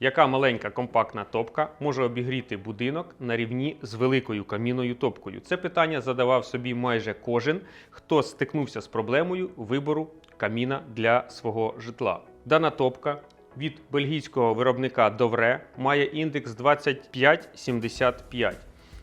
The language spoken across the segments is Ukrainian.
Яка маленька компактна топка може обігріти будинок на рівні з великою камінною топкою? Це питання задавав собі майже кожен, хто стикнувся з проблемою вибору каміна для свого житла. Дана топка від бельгійського виробника Довре має індекс 2575.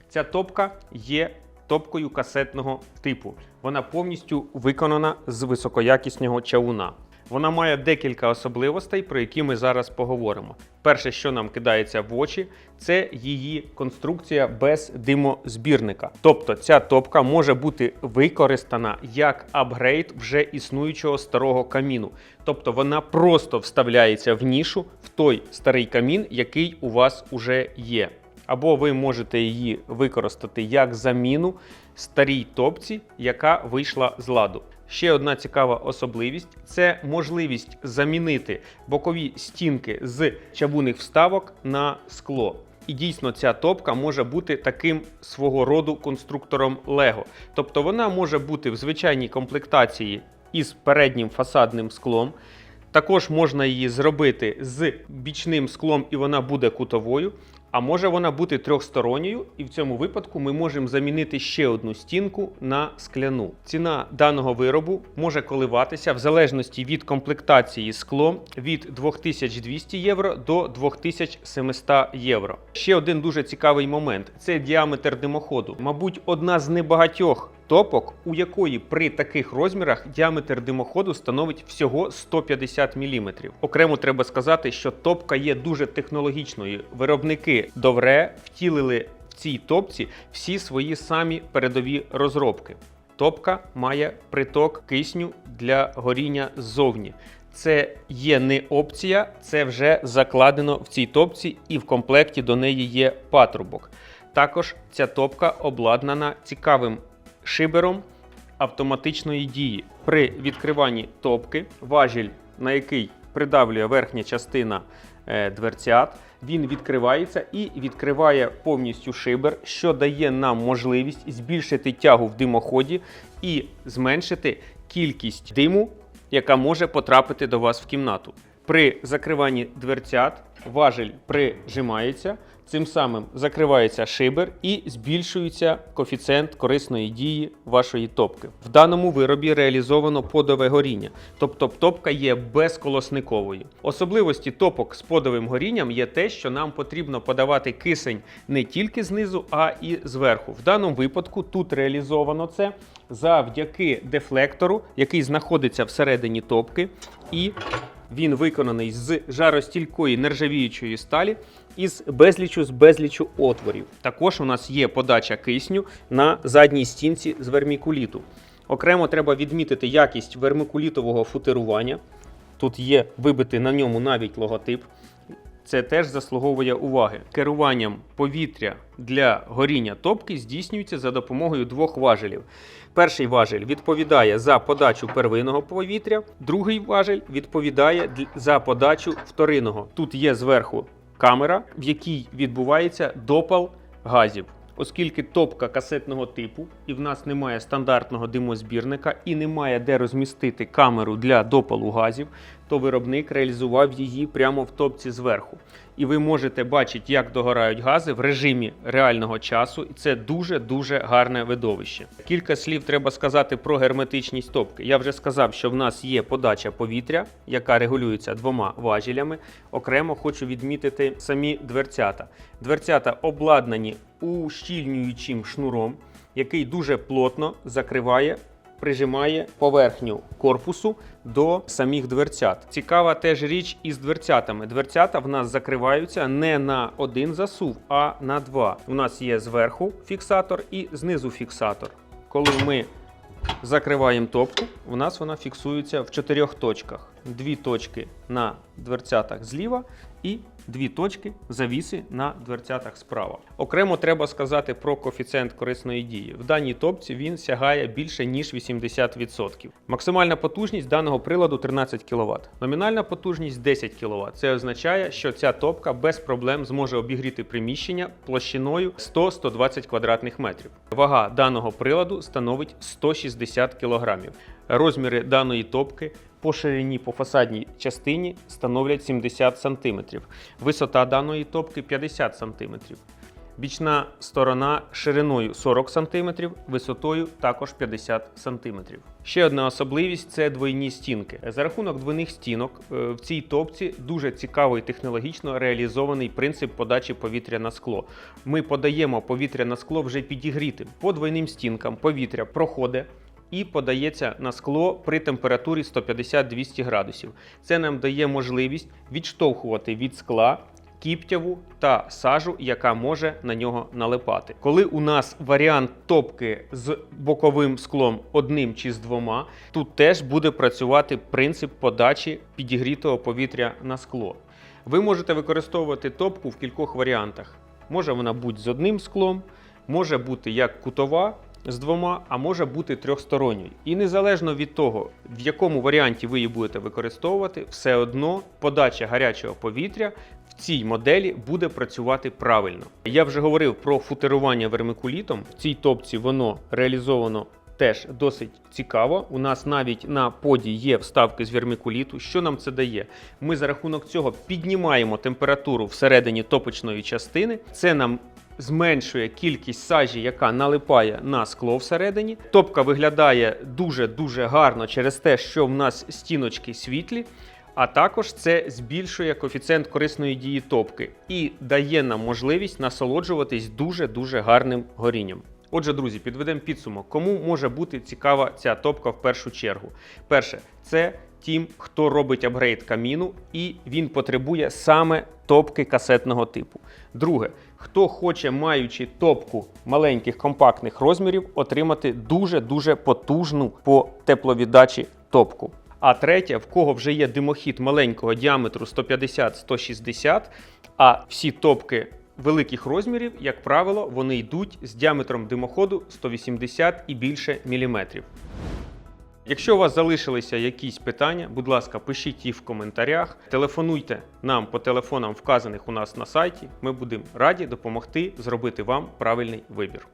Ця топка є топкою касетного типу. Вона повністю виконана з високоякісного чавуна. Вона має декілька особливостей, про які ми зараз поговоримо. Перше, що нам кидається в очі, це її конструкція без димозбірника. Тобто ця топка може бути використана як апгрейд вже існуючого старого каміну. Тобто вона просто вставляється в нішу в той старий камін, який у вас уже є. Або ви можете її використати як заміну старій топці, яка вийшла з ладу. Ще одна цікава особливість це можливість замінити бокові стінки з чавунних вставок на скло. І дійсно ця топка може бути таким свого роду конструктором Lego. Тобто вона може бути в звичайній комплектації із переднім фасадним склом. Також можна її зробити з бічним склом, і вона буде кутовою. А може вона бути трьохсторонньою, і в цьому випадку ми можемо замінити ще одну стінку на скляну. Ціна даного виробу може коливатися в залежності від комплектації скло від 2200 євро до 2700 євро. Ще один дуже цікавий момент це діаметр димоходу. Мабуть, одна з небагатьох топок, у якої при таких розмірах діаметр димоходу становить всього 150 мм. Окремо треба сказати, що топка є дуже технологічною. Виробники Довре втілили в цій топці всі свої самі передові розробки. Топка має приток кисню для горіння ззовні. Це є не опція, це вже закладено в цій топці, і в комплекті до неї є патрубок. Також ця топка обладнана цікавим шибером автоматичної дії. При відкриванні топки важіль, на який придавлює верхня частина е, дверцят, він відкривається і відкриває повністю шибер, що дає нам можливість збільшити тягу в димоході і зменшити кількість диму, яка може потрапити до вас в кімнату. При закриванні дверцят важель прижимається, цим самим закривається шибер і збільшується коефіцієнт корисної дії вашої топки. В даному виробі реалізовано подове горіння, тобто топка є безколосниковою. Особливості топок з подовим горінням є те, що нам потрібно подавати кисень не тільки знизу, а і зверху. В даному випадку тут реалізовано це завдяки дефлектору, який знаходиться всередині топки, і він виконаний з жаростілької нержавіючої сталі із безлічу з безлічу отворів. Також у нас є подача кисню на задній стінці з вермікуліту. Окремо треба відмітити якість вермикулітового футерування. Тут є вибитий на ньому навіть логотип. Це теж заслуговує уваги. Керуванням повітря для горіння топки здійснюється за допомогою двох важелів. Перший важель відповідає за подачу первинного повітря, другий важель відповідає за подачу вторинного. Тут є зверху камера, в якій відбувається допал газів. Оскільки топка касетного типу, і в нас немає стандартного димозбірника і немає де розмістити камеру для допалу газів, то виробник реалізував її прямо в топці зверху. І ви можете бачити, як догорають гази в режимі реального часу, і це дуже-дуже гарне видовище. Кілька слів треба сказати про герметичність топки. Я вже сказав, що в нас є подача повітря, яка регулюється двома важелями. Окремо хочу відмітити самі дверцята. Дверцята обладнані ущільнюючим шнуром, який дуже плотно закриває прижимає поверхню корпусу до самих дверцят. Цікава теж річ із дверцятами. Дверцята в нас закриваються не на один засув, а на два. У нас є зверху фіксатор і знизу фіксатор. Коли ми закриваємо топку, у нас вона фіксується в чотирьох точках. Дві точки на дверцятах зліва і дві точки завіси на дверцятах справа. Окремо треба сказати про коефіцієнт корисної дії. В даній топці він сягає більше ніж 80%. Максимальна потужність даного приладу 13 кВт. Номінальна потужність 10 кВт. Це означає, що ця топка без проблем зможе обігріти приміщення площиною 100-120 квадратних метрів. Вага даного приладу становить 160 кг. Розміри даної топки по ширині по фасадній частині становлять 70 см. Висота даної топки 50 см. Бічна сторона шириною 40 см, висотою також 50 см. Ще одна особливість це двойні стінки. За рахунок двойних стінок е, в цій топці дуже цікаво і технологічно реалізований принцип подачі повітря на скло. Ми подаємо повітря на скло вже підігрітим. По двойним стінкам повітря проходить. І подається на скло при температурі 150-200 градусів. Це нам дає можливість відштовхувати від скла кіптяву та сажу, яка може на нього налипати. Коли у нас варіант топки з боковим склом одним чи з двома, тут теж буде працювати принцип подачі підігрітого повітря на скло. Ви можете використовувати топку в кількох варіантах. Може вона бути з одним склом, може бути як кутова з двома, а може бути трьохсторонньою. І незалежно від того, в якому варіанті ви її будете використовувати, все одно подача гарячого повітря в цій моделі буде працювати правильно. Я вже говорив про футерування вермикулітом. В цій топці воно реалізовано. Теж досить цікаво. У нас навіть на поді є вставки з вермикуліту. Що нам це дає? Ми за рахунок цього піднімаємо температуру всередині топочної частини. Це нам зменшує кількість сажі, яка налипає на скло всередині. Топка виглядає дуже-дуже гарно через те, що в нас стіночки світлі. А також це збільшує коефіцієнт корисної дії топки і дає нам можливість насолоджуватись дуже-дуже гарним горінням. Отже, друзі, підведемо підсумок, кому може бути цікава ця топка в першу чергу. Перше, це тим, хто робить апгрейд каміну, і він потребує саме топки касетного типу. Друге, хто хоче, маючи топку маленьких компактних розмірів, отримати дуже-дуже потужну по тепловіддачі топку. А третє, в кого вже є димохід маленького діаметру 150-160, а всі топки великих розмірів, як правило, вони йдуть з діаметром димоходу 180 і більше міліметрів. Якщо у вас залишилися якісь питання, будь ласка, пишіть їх в коментарях, телефонуйте нам по телефонам, вказаних у нас на сайті. Ми будемо раді допомогти зробити вам правильний вибір.